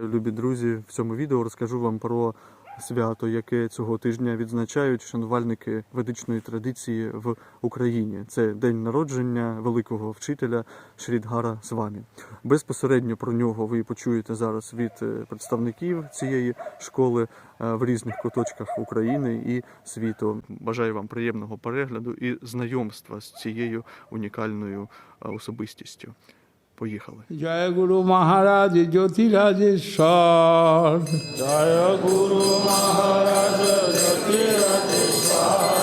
Любі друзі, в цьому відео розкажу вам про свято, яке цього тижня відзначають шанувальники ведичної традиції в Україні. Це день народження великого вчителя Шрідгара Свамі. Безпосередньо про нього ви почуєте зараз від е, представників цієї школи е, в різних куточках України і світу. Бажаю вам приємного перегляду і знайомства з цією унікальною е, особистістю. Поїхали. Jai Guru Maharaj Jyotirajeshwar. Jai Guru Maharaj Jyotirajeshwar.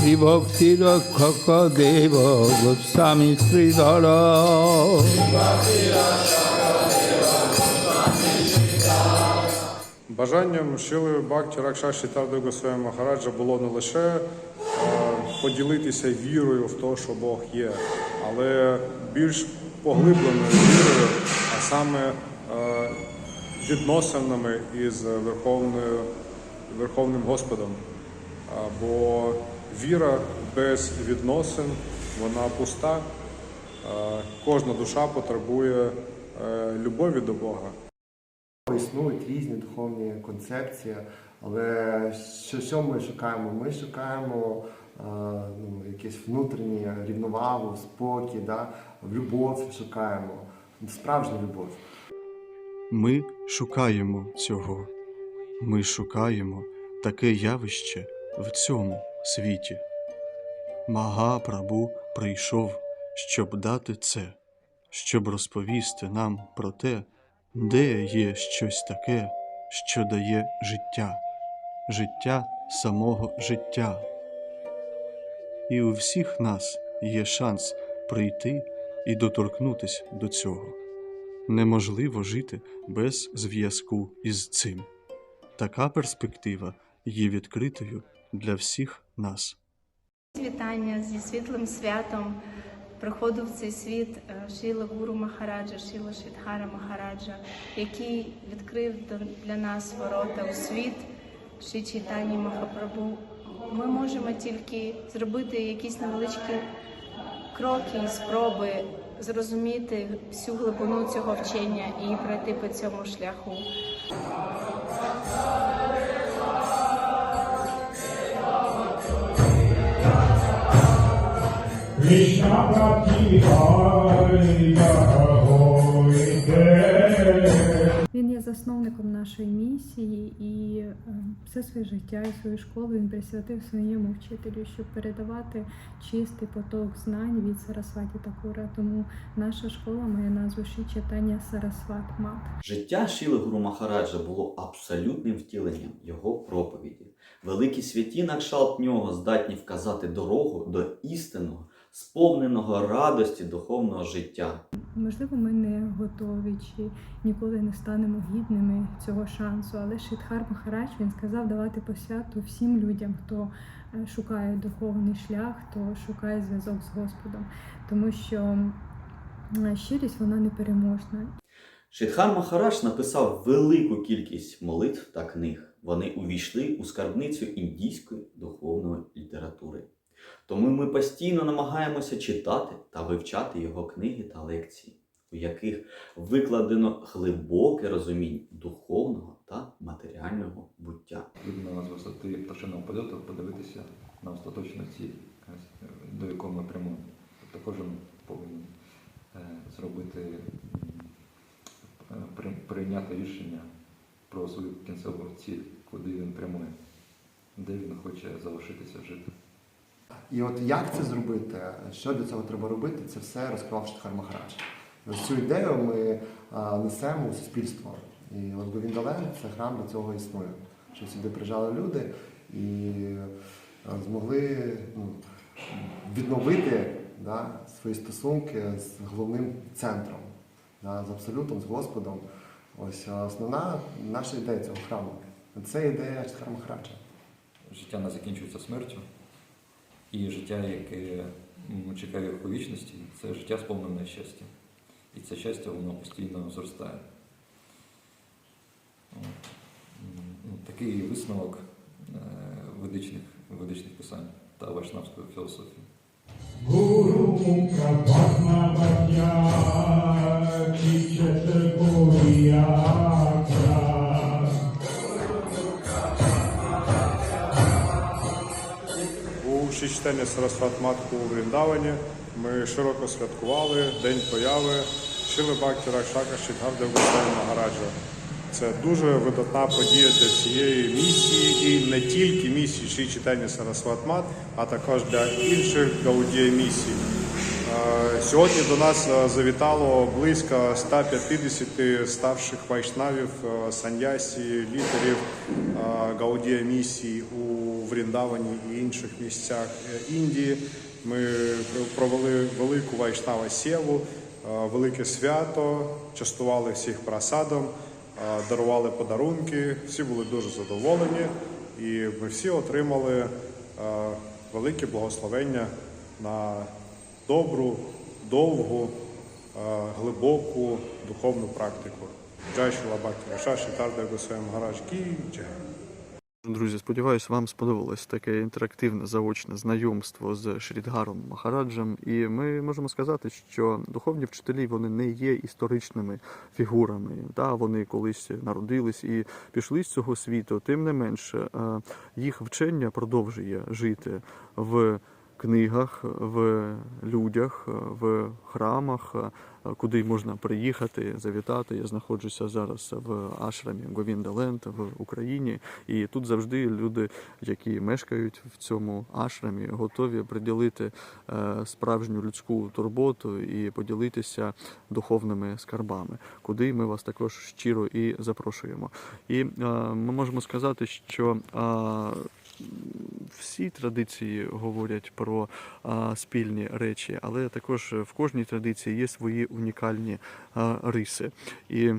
Sri Bhakti Rakhaka Deva Goswami Sridhara. Бажанням Шили Бхакті Ракшаші Тарду Госвами Махараджа було не лише е, поділитися вірою в те, що Бог є, але більш поглибленою вірою, а саме е, відносинами із Верховною, Верховним Господом. Бо віра без відносин вона пуста. Е, Кожна душа потребує е, любові до Бога. Існують різні духовні концепції, але що, що ми шукаємо? Ми шукаємо ну, якісь внутрішні рівновагу, спокій, да? любов шукаємо, справжню любов. Ми шукаємо цього. Ми шукаємо таке явище в цьому світі. Мага Прабу прийшов, щоб дати це, щоб розповісти нам про те, де є щось таке, що дає життя, життя самого життя. І у всіх нас є шанс прийти і доторкнутися до цього. Неможливо жити без зв'язку із цим. Така перспектива є відкритою для всіх нас. Вітання зі світлим святом приходу в цей світ е, Шіла Гуру Махараджа, Шіла Швідхара Махараджа, який відкрив для нас ворота у світ Ші Чайтані Махапрабу. Ми можемо тільки зробити якісь невеличкі кроки і спроби зрозуміти всю глибину цього вчення і пройти по цьому шляху. Krishna все своє життя і свою школу він присвятив своєму вчителю, щоб передавати чистий поток знань від Сарасваті Такура. Тому наша школа має назву Ші читання Сарасват Мат. Життя Шіли Гуру Махараджа було абсолютним втіленням його проповіді. Великі святі на кшалт нього здатні вказати дорогу до істинного, сповненого радості духовного життя. Можливо, ми не готові чи ніколи не станемо гідними цього шансу. Але Шидхар Махарадж він сказав давати посвяту всім людям, хто е, шукає духовний шлях, хто шукає зв'язок з Господом, тому що е, щирість вона непереможна. Шидхар Махарадж написав велику кількість молитв та книг. Вони увійшли у скарбницю індійської духовної літератури. Тому ми постійно намагаємося читати та вивчати його книги та лекції, у яких викладено глибоке розуміння духовного та матеріального буття. Видно з висоти пташиного польоту подивитися на остаточну ціль, до якої ми прямуємо. Тобто кожен повинен е, зробити, прийняти рішення про свою кінцеву ціль, куди він прямує, де він хоче залишитися жити. І от як це зробити, що для цього треба робити, це все розказав Шидхар Махарадж. Ось цю ідею ми несемо у суспільство. І от Говіндален це храм для цього існує. Щоб сюди приїжджали люди і змогли ну, відновити да, свої стосунки з головним центром, да, з абсолютом, з Господом. Ось основна наша ідея цього храму. Це ідея Шидхар Махараджа. Життя не закінчується смертю, і життя, яке чекає у вічності, це життя сповнене щастя. І це щастя воно постійно зростає. Ну, Такий висновок е, ведичних, ведичних писань та вайшнавської філософії. Guru Mukha Bhatma Bhatya Chichata Guriya читання Сарасват Матху у Вріндавані. Ми широко святкували День появи Шили Бхакти Ракшака Шідгарда Госвамі Магараджа. Це дуже видатна подія для всієї місії і не тільки місії Ші читання Сарасват Мат, а також для інших гаудія місій. Е, Сьогодні до нас е, завітало близько 150 старших вайшнавів, е, саньясі, лідерів Гаудія місій у Вріндавані і інших місцях е, Індії. Ми провели велику вайшнава сєву, е, велике свято, частували всіх просадом, е, дарували подарунки. Всі були дуже задоволені, і ми всі отримали велике благословення на добру, довгу, глибоку духовну практику. Джай Шила Бхакти Раша, Шитарда Госвами Магарадж Кі Джай. Друзі, сподіваюсь, вам сподобалось таке інтерактивне заочне знайомство з Шрідгаром Махараджем. І ми можемо сказати, що духовні вчителі вони не є історичними фігурами. Та вони колись народились і пішли з цього світу. Тим не менше, е, їх вчення продовжує жити в книгах, в людях, в храмах, куди можна приїхати, завітати. Я знаходжуся зараз в ашрамі Говіндаленд в Україні, і тут завжди люди, які мешкають в цьому ашрамі, готові приділити е, справжню людську турботу і поділитися духовними скарбами, куди ми вас також щиро і запрошуємо. І е, ми можемо сказати, що е, всі традиції говорять про спільні речі, але також в кожній традиції є свої унікальні риси. І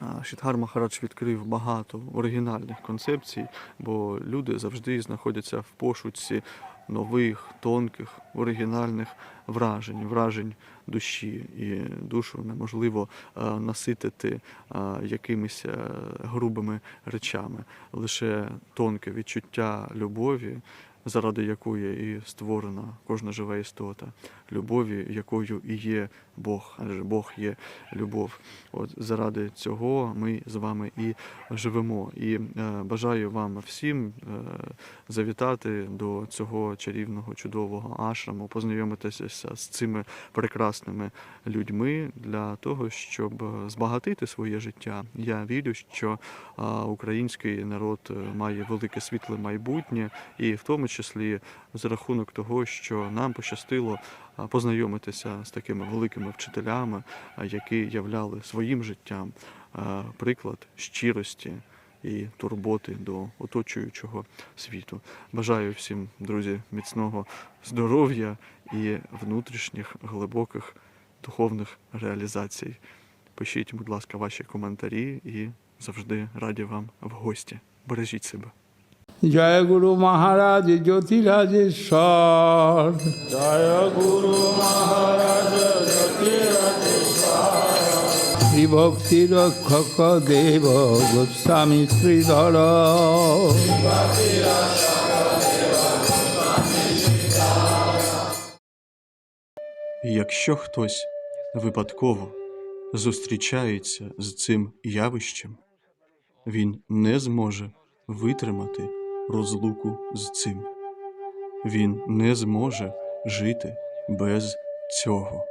а, Махарадж відкрив багато оригінальних концепцій, бо люди завжди знаходяться в пошуці нових, тонких, оригінальних вражень, вражень душі. І душу неможливо е, наситити е, якимись е, грубими речами. Лише тонке відчуття любові, заради якої і створена кожна жива істота, любові, якою і є Бог, адже Бог є любов. От заради цього ми з вами і живемо. І е, бажаю вам всім е, завітати до цього чарівного, чудового ашраму, познайомитися з цими прекрасними людьми для того, щоб збагатити своє життя. Я вірю, що е, український народ має велике світле майбутнє, і в тому числі за рахунок того, що нам пощастило познайомитися з такими великими вчителями, які являли своїм життям приклад щирості і турботи до оточуючого світу. Бажаю всім, друзі, міцного здоров'я і внутрішніх глибоких духовних реалізацій. Пишіть, будь ласка, ваші коментарі і завжди раді вам в гості. Бережіть себе. জয় গুরু মহারাজ জ্যোতিরাজেশ্বর জয় গুরু মহারাজ শ্রী ভক্তি রক্ষক দেব গোস্বামী শ্রীধর Якщо хтось випадково зустрічається з цим явищем, він не зможе витримати розлуку з цим. Він не зможе жити без цього.